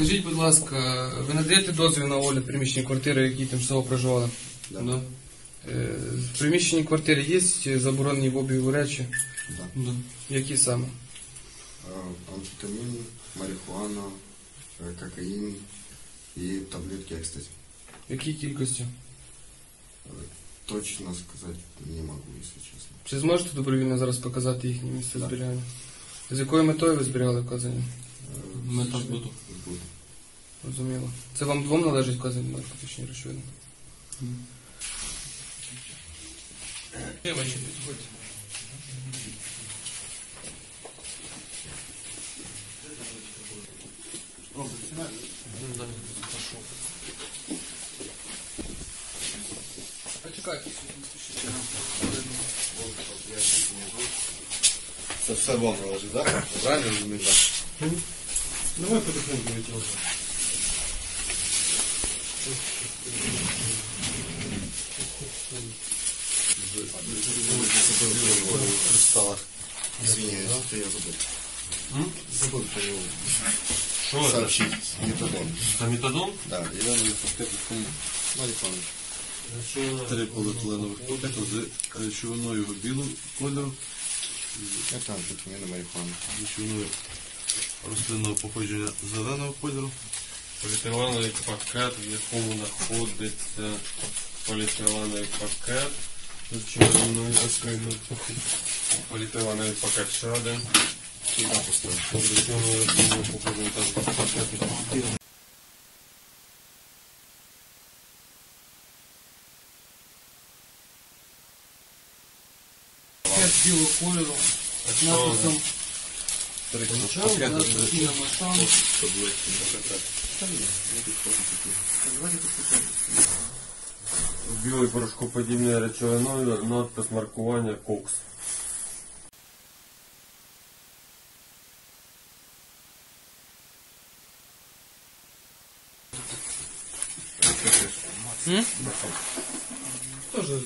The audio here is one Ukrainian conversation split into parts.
Скажіть, будь ласка, ви надаєте дозвіл на огляд приміщення квартири, в якій тимчасово проживали? Да. Е, В приміщенні квартири є заборонені в обігу речі? Да. Які саме? А, Амфетамин, марихуана, э, кокаин и таблетки экстази. В якій кількості? Точно сказать не могу, если честно. Чи зможете добровільно зараз показати їхнє місце Да. зберігання? З якою метою ви зберігали вказані? Э, Мета сейчас збуту. буду. Розуміло. Це вам двом належить вказані наркотичні речовини? Почекайте. Це все вам належить, так? Правильно розумію? Давай потихоньку витягнемо. В кристалах. Извиняюсь, это я забыл. Забыл про него Що це? сообщить. Метадон. Це метадон? Да, Іванові Фактепівському Маріфану. Що Три поліетиленових пакети з речовиною його білого кольору, Это амфетамин и марихуана. речовиною рослинного походження зеленого кольору, поліетиленовий пакет, в якому знаходиться поліетиленовий пакет. з чорною рослиною. Поліетиленовий пакет ще один. Сюда поставил. З чорною рослиною походження та пакет. Пакет білого кольору А з що написом три «Чау, за спокійним Білий порошкоподібною речовиною надпис маркування кокс. Тоже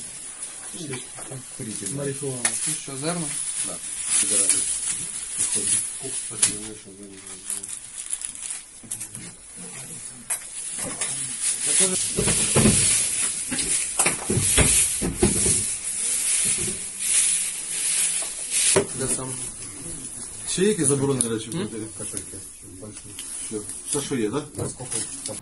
марихуана. Ты что, зерно? Да. Кокс, Thank you. Ще є якісь заборонені речі в квартирі? Що? Все, що є, так?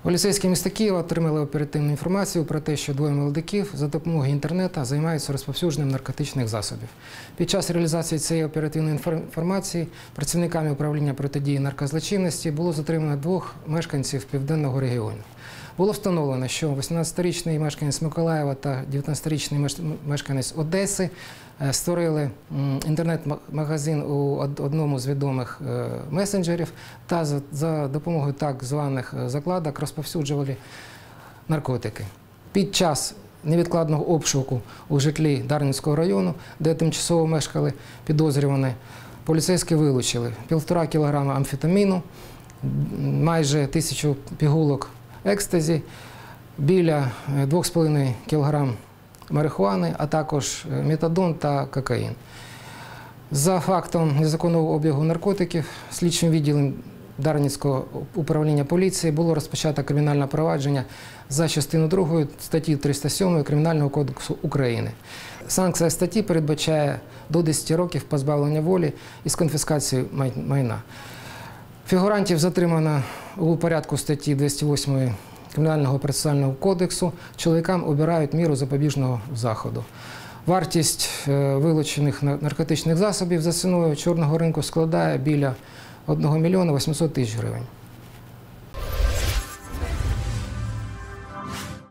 Поліцейські міста Києва отримали оперативну інформацію про те, що двоє молодиків за допомогою інтернету займаються розповсюдженням наркотичних засобів. Під час реалізації цієї оперативної інфор- інформації працівниками управління протидії наркозлочинності було затримано двох мешканців південного регіону. Було встановлено, що 18-річний мешканець Миколаєва та 19-річний мешканець Одеси е, створили інтернет-магазин у одному з відомих е, месенджерів та за, за допомогою так званих е, закладок розповсюджували наркотики. Під час невідкладного обшуку у житлі Дарницького району, де тимчасово мешкали підозрювані, поліцейські вилучили півтора кілограма амфетаміну, майже тисячу пігулок екстазі, біля е, 2,5 кг марихуани, а також е, метадон та кокаїн. За фактом незаконного обігу наркотиків слідчим відділом Дарницького управління поліції було розпочато кримінальне провадження за частину 2 статті 307 Кримінального кодексу України. Санкція статті передбачає до 10 років позбавлення волі із конфіскацією май- майна. Фігурантів затримано у порядку статті 208 Кримінального процесуального кодексу. Чоловікам обирають міру запобіжного заходу. Вартість е, вилучених наркотичних засобів за ціною чорного ринку складає біля 1 мільйона 800 тисяч гривень.